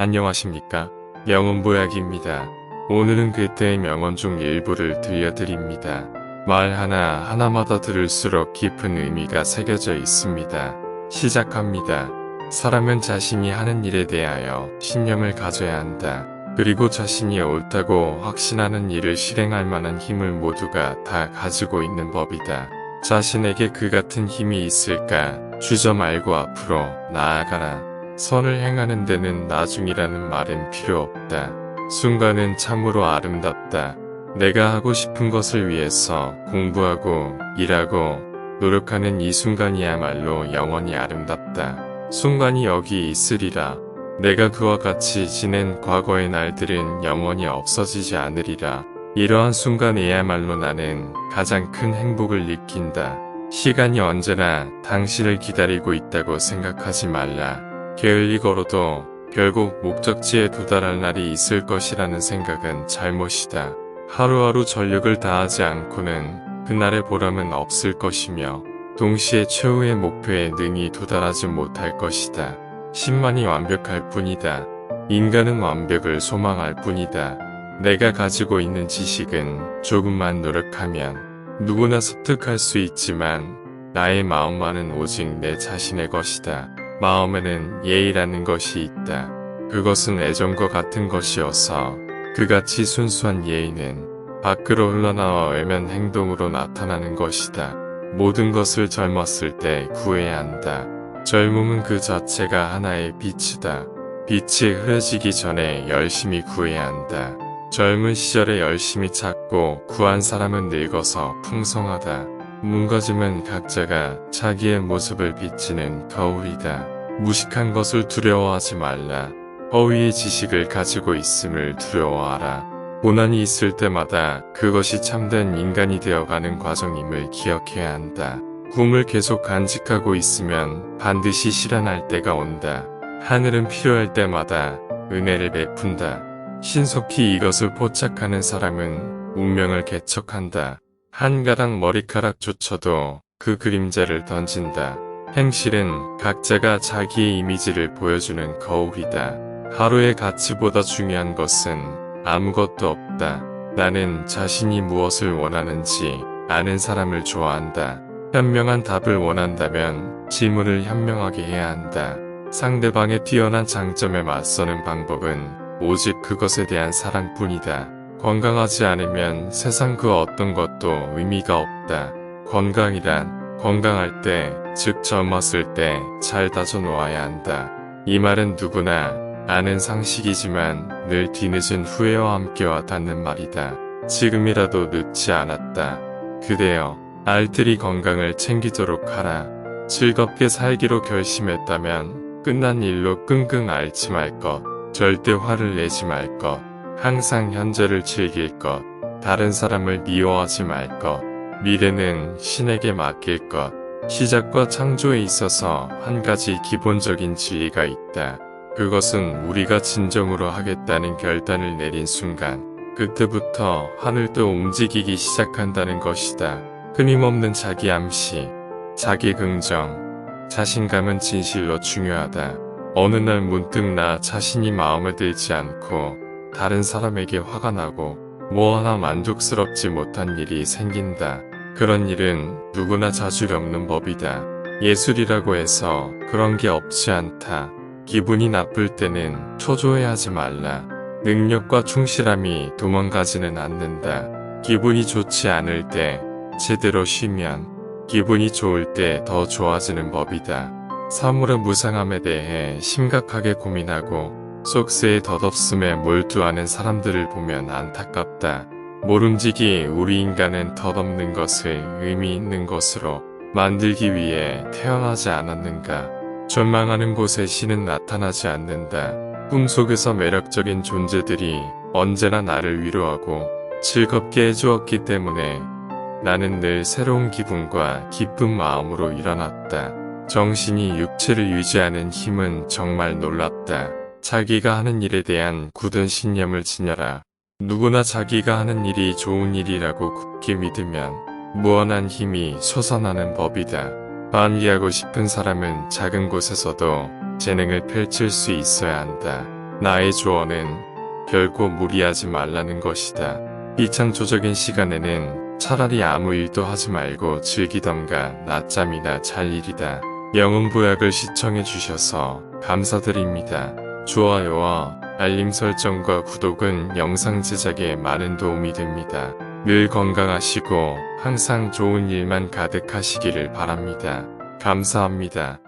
안녕하십니까? 명언보약입니다. 오늘은 그때의 명언 중 일부를 들려드립니다. 말 하나 하나마다 들을수록 깊은 의미가 새겨져 있습니다. 시작합니다. 사람은 자신이 하는 일에 대하여 신념을 가져야 한다. 그리고 자신이 옳다고 확신하는 일을 실행할 만한 힘을 모두가 다 가지고 있는 법이다. 자신에게 그 같은 힘이 있을까? 주저 말고 앞으로 나아가라. 선을 행하는 데는 나중이라는 말은 필요 없다. 순간은 참으로 아름답다. 내가 하고 싶은 것을 위해서 공부하고 일하고 노력하는 이 순간이야말로 영원히 아름답다. 순간이 여기 있으리라. 내가 그와 같이 지낸 과거의 날들은 영원히 없어지지 않으리라. 이러한 순간에야말로 나는 가장 큰 행복을 느낀다. 시간이 언제나 당신을 기다리고 있다고 생각하지 말라. 게을리 걸어도 결국 목적지에 도달할 날이 있을 것이라는 생각은 잘못이다. 하루하루 전력을 다하지 않고는 그날의 보람은 없을 것이며 동시에 최후의 목표에 능히 도달하지 못할 것이다. 신만이 완벽할 뿐이다. 인간은 완벽을 소망할 뿐이다. 내가 가지고 있는 지식은 조금만 노력하면 누구나 습득할 수 있지만 나의 마음만은 오직 내 자신의 것이다. 마음에는 예의라는 것이 있다. 그것은 애정과 같은 것이어서 그같이 순수한 예의는 밖으로 흘러나와 외면 행동으로 나타나는 것이다. 모든 것을 젊었을 때 구해야 한다. 젊음은 그 자체가 하나의 빛이다. 빛이 흐려지기 전에 열심히 구해야 한다. 젊은 시절에 열심히 찾고 구한 사람은 늙어서 풍성하다. 문가짐은 각자가 자기의 모습을 비치는 거울이다. 무식한 것을 두려워하지 말라. 허위의 지식을 가지고 있음을 두려워하라. 고난이 있을 때마다 그것이 참된 인간이 되어가는 과정임을 기억해야 한다. 꿈을 계속 간직하고 있으면 반드시 실현할 때가 온다. 하늘은 필요할 때마다 은혜를 베푼다. 신속히 이것을 포착하는 사람은 운명을 개척한다. 한 가닥 머리카락조차도 그 그림자를 던진다. 행실은 각자가 자기의 이미지를 보여주는 거울이다. 하루의 가치보다 중요한 것은 아무것도 없다. 나는 자신이 무엇을 원하는지 아는 사람을 좋아한다. 현명한 답을 원한다면 질문을 현명하게 해야 한다. 상대방의 뛰어난 장점에 맞서는 방법은 오직 그것에 대한 사랑뿐이다. 건강하지 않으면 세상 그 어떤 것도 의미가 없다. 건강이란 건강할 때, 즉 젊었을 때 잘 다져 놓아야 한다. 이 말은 누구나 아는 상식이지만 늘 뒤늦은 후회와 함께 와닿는 말이다. 지금이라도 늦지 않았다. 그대여, 알뜰히 건강을 챙기도록 하라. 즐겁게 살기로 결심했다면 끝난 일로 끙끙 앓지 말 것. 절대 화를 내지 말 것. 항상 현재를 즐길 것. 다른 사람을 미워하지 말 것. 미래는 신에게 맡길 것. 시작과 창조에 있어서 한 가지 기본적인 진리가 있다. 그것은 우리가 진정으로 하겠다는 결단을 내린 순간, 그때부터 하늘도 움직이기 시작한다는 것이다. 끊임없는 자기 암시, 자기 긍정, 자신감은 진실로 중요하다. 어느 날 문득 나 자신이 마음에 들지 않고 다른 사람에게 화가 나고 뭐 하나 만족스럽지 못한 일이 생긴다. 그런 일은 누구나 자주 겪는 법이다. 예술이라고 해서 그런 게 없지 않다. 기분이 나쁠 때는 초조해하지 말라. 능력과 충실함이 도망가지는 않는다. 기분이 좋지 않을 때 제대로 쉬면 기분이 좋을 때 더 좋아지는 법이다. 사물의 무상함에 대해 심각하게 고민하고 속세의 덧없음에 몰두하는 사람들을 보면 안타깝다. 모름지기 우리 인간은 덧없는 것을 의미 있는 것으로 만들기 위해 태어나지 않았는가. 절망하는 곳에 신은 나타나지 않는다. 꿈속에서 매력적인 존재들이 언제나 나를 위로하고 즐겁게 해주었기 때문에 나는 늘 새로운 기분과 기쁜 마음으로 일어났다. 정신이 육체를 유지하는 힘은 정말 놀랍다. 자기가 하는 일에 대한 굳은 신념을 지녀라. 누구나 자기가 하는 일이 좋은 일이라고 굳게 믿으면 무한한 힘이 솟아나는 법이다. 반기하고 싶은 사람은 작은 곳에서도 재능을 펼칠 수 있어야 한다. 나의 조언은 결코 무리하지 말라는 것이다. 이 창조적인 시간에는 차라리 아무 일도 하지 말고 즐기던가 낮잠이나 잘 일이다. 영웅보약을 시청해 주셔서 감사드립니다. 좋아요와 알림 설정과 구독은 영상 제작에 많은 도움이 됩니다. 늘 건강하시고 항상 좋은 일만 가득하시기를 바랍니다. 감사합니다.